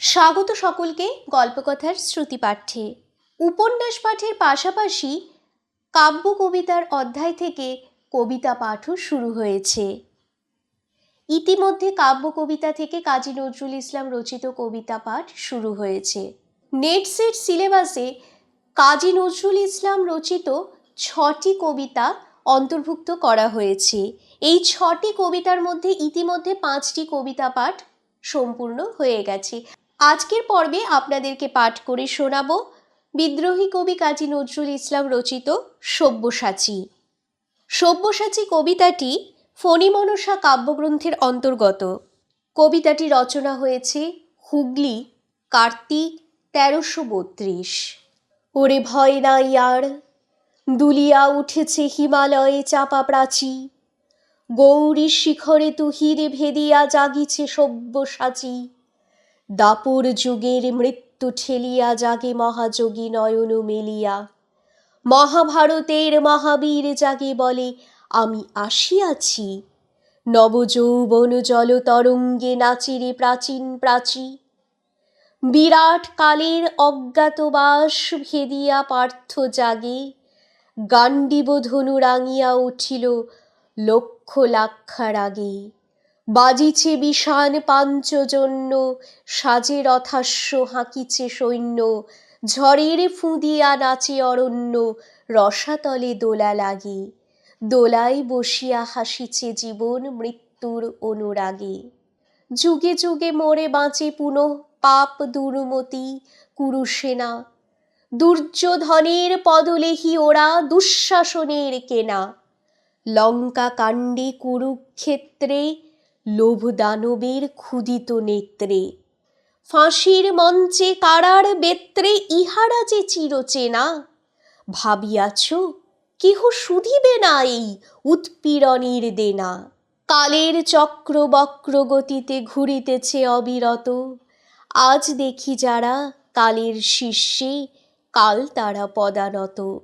স্বাগত সকলকে গল্পকথার শ্রুতি শ্রুতিপাঠ্যে উপন্যাস পাঠের পাশাপাশি কাব্য কবিতার অধ্যায় থেকে কবিতা পাঠও শুরু হয়েছে। ইতিমধ্যে কাব্য কবিতা থেকে কাজী নজরুল ইসলাম রচিত কবিতা পাঠ শুরু হয়েছে। নেট সেট সিলেবাসে কাজী নজরুল ইসলাম রচিত ছটি কবিতা অন্তর্ভুক্ত করা হয়েছে। এই ছটি কবিতার মধ্যে ইতিমধ্যে পাঁচটি কবিতা পাঠ সম্পূর্ণ হয়ে গেছে। আজকের পর্বে আপনাদেরকে পাঠ করে শোনাব বিদ্রোহী কবি কাজী নজরুল ইসলাম রচিত সব্যসাচী। সব্যসাচী কবিতাটি ফণিমনসা কাব্যগ্রন্থের অন্তর্গত। কবিতাটি রচনা হয়েছে হুগলি, কার্তিক, তেরোশো বত্রিশ। ওরে ভয় নাই আর, দুলিয়া উঠেছে হিমালয়ে চাপা প্রাচী। গৌরী শিখরে তুহিরে ভেদিয়া জাগিছে সব্যসাচী। দাপর যুগের মৃত্যু ঠেলিয়া জাগে মহাযোগী নয়ন মেলিয়া। মহাভারতের মহাবীর জাগে বলে, আমি আসিয়াছি। নবযৌবন জল তরঙ্গে নাচিরে প্রাচীন প্রাচী। বিরাট কালের অজ্ঞাতবাস ভেদিয়া পার্থ জাগে। গান্ডীব ধনু রাঙিয়া উঠিল লক্ষ লাক্ষার আগে। বাজিছে বিষান পাঞ্চজন্য, সাজে রথাস্য হাঁকিছে সৈন্য, ঝড়ের ফুঁদিয়া নাচে অরণ্য, রসাতলে দোলা লাগে, দোলায় বসিয়া হাসিছে জীবন মৃত্যুর অনুরাগে। যুগে যুগে মোরে বাঁচে পুনঃ পাপ দুর্মতি, কুরুসেনা, দুর্যোধনের পদলেহি ওরা দুঃশাসনের কেনা। লঙ্কা কাণ্ডে কুরুক্ষেত্রে লোভ দানবের ক্ষুদিত নেত্রে। ফাঁসির মঞ্চে কারার বেত্রে ইহারা যে চিরচেনা। ভাবিয়াছ, কেহ শুধিবে না এই উৎপীড়নের দেনা। কালের চক্র বক্র গতিতে ঘুরিতেছে অবিরত। আজ দেখি যারা কালের শীর্ষে, কাল তারা পদানত।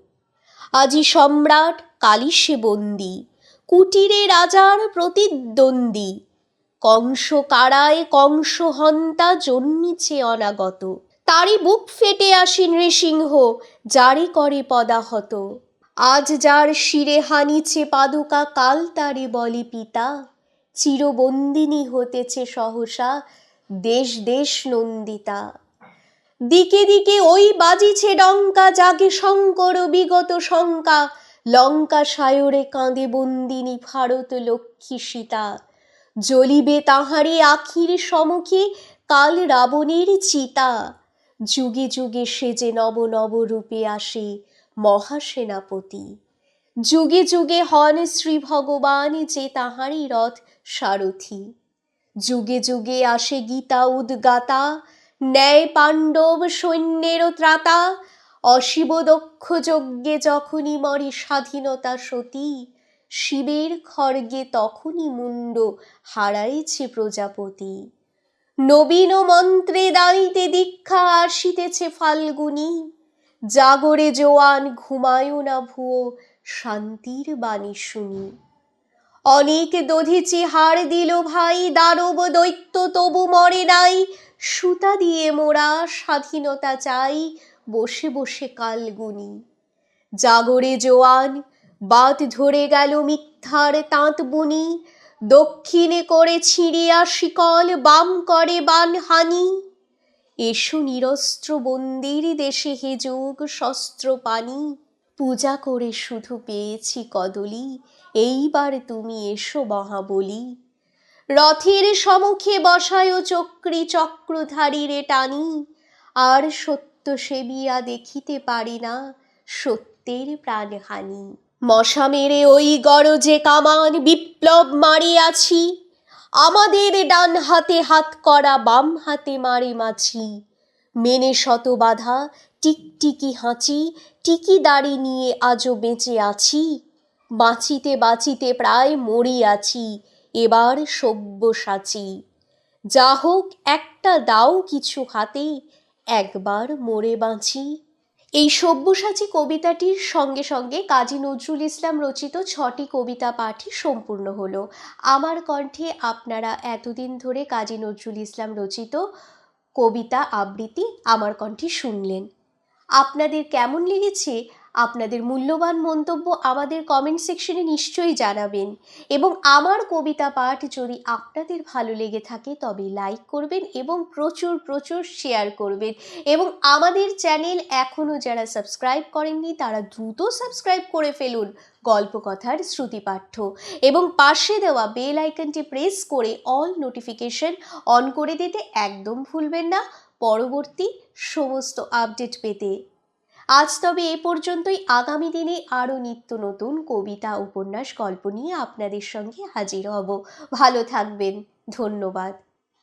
আজি সম্রাট কালিসে বন্দি, কুটিরে রাজার প্রতিদ্বন্দ্বী কংস কারায় কংস হন্তা জন্মিছে অনাগত। তারই বুক ফেটে আসি নৃসিংহ, যারে করে পদাহত। আজ যার শিরে হানিছে পাদুকা, কাল তারে বলি পিতা। চিরবন্দিনী হতেছে সহসা, দেশ দেশ নন্দিতা। দিকে দিকে ওই বাজিছে ডঙ্কা, জাগে শঙ্কর বিগত শঙ্কা। লঙ্কা সায়রে কাঁদে বন্দিনী ভারত লক্ষ্মী সীতা। জ্বলিবে তাহারে আখির সমুখে, কাল রাবণের চিতা। যুগে যুগে সে যে নব নব রূপে আসে মহাসেনাপতি। যুগে যুগে হন শ্রী ভগবান যে তাহারই রথ সারথি। যুগে যুগে আসে গীতা উদ্গাতা, ন্যায় পাণ্ডব সৈন্যেরও ত্রাতা। অশিব দক্ষ যজ্ঞে যখনই মরে স্বাধীনতা সতী শিবের খড়গে তখনই মুন্ড হারাইছে প্রজাপতি। নবীন মন্ত্রে দাঁড়িতে দীক্ষা আসিতেছে ফাল্গুনি। জাগরে জোয়ান ঘুমায়ও না ভুয়ো শান্তির বাণী শুনি। অনেক দধিচি হার দিল ভাই, দানব দৈত্য তবু মরে নাই। সুতা দিয়ে মোরা স্বাধীনতা চাই, বসে বসে কালগুনি। জাগরে জোয়ান বাত ধরে গেল মিথ্যার তাঁত বুনি। দক্ষিণে করে ছিঁড়িয়া শিকল বাম করে বান হানি এসো নিরস্ত্র বন্দির দেশে হে যোগ শস্ত্র পানি। পূজা করে শুধু পেয়েছি কদলি, এইবার তুমি এসো মহাবলী। রথের সমুখে বসায় চক্রি চক্রধারীরে টানি। আর সত্য সেবিয়া দেখিতে পারি না সত্যের প্রাণহানি। মশা মেরে ওই গরজে কামান বিপ্লব মারিয়াছি। আমাদের ডান হাতে হাত করা, বাম হাতে মারে মাছি। মেনে শত বাধা, টিকটিকি হাঁচি, টিকি দাড়ি নিয়ে আজও বেঁচে আছি। বাঁচিতে বাঁচিতে প্রায় মরিয়াছি, এবার সভ্য সব্যসাচী যা হোক, একটা দাও কিছু হাতে, একবার মরে বাঁচি। এই সব্যসাচী কবিতাটির সঙ্গে সঙ্গে কাজী নজরুল ইসলাম রচিত ছটি কবিতা পাঠই সম্পূর্ণ হলো। আমার কণ্ঠে আপনারা এতদিন ধরে কাজী নজরুল ইসলাম রচিত কবিতা আবৃত্তি আমার কণ্ঠে শুনলেন। আপনাদের কেমন লেগেছে? আপনাদের মূল্যবান মন্তব্য আমাদের কমেন্ট সেকশনে নিশ্চয়ই জানাবেন এবং আমার কবিতা পাঠ যদি আপনাদের ভালো লেগে থাকে তবে লাইক করবেন এবং প্রচুর প্রচুর শেয়ার করবেন এবং আমাদের চ্যানেল এখনও যারা সাবস্ক্রাইব করেননি তারা দ্রুত সাবস্ক্রাইব করে ফেলুন গল্পকথার শ্রুতিপাঠ্য এবং পাশে দেওয়া বেল আইকনটি প্রেস করে অল নোটিফিকেশন অন করে দিতে একদম ভুলবেন না। পরবর্তী সমস্ত আপডেট পেতে আজ তবে এ পর্যন্তই। আগামী দিনে আরও নিত্য নতুন কবিতা, উপন্যাস, গল্প নিয়ে আপনাদের সঙ্গে হাজির হব। ভালো থাকবেন। ধন্যবাদ।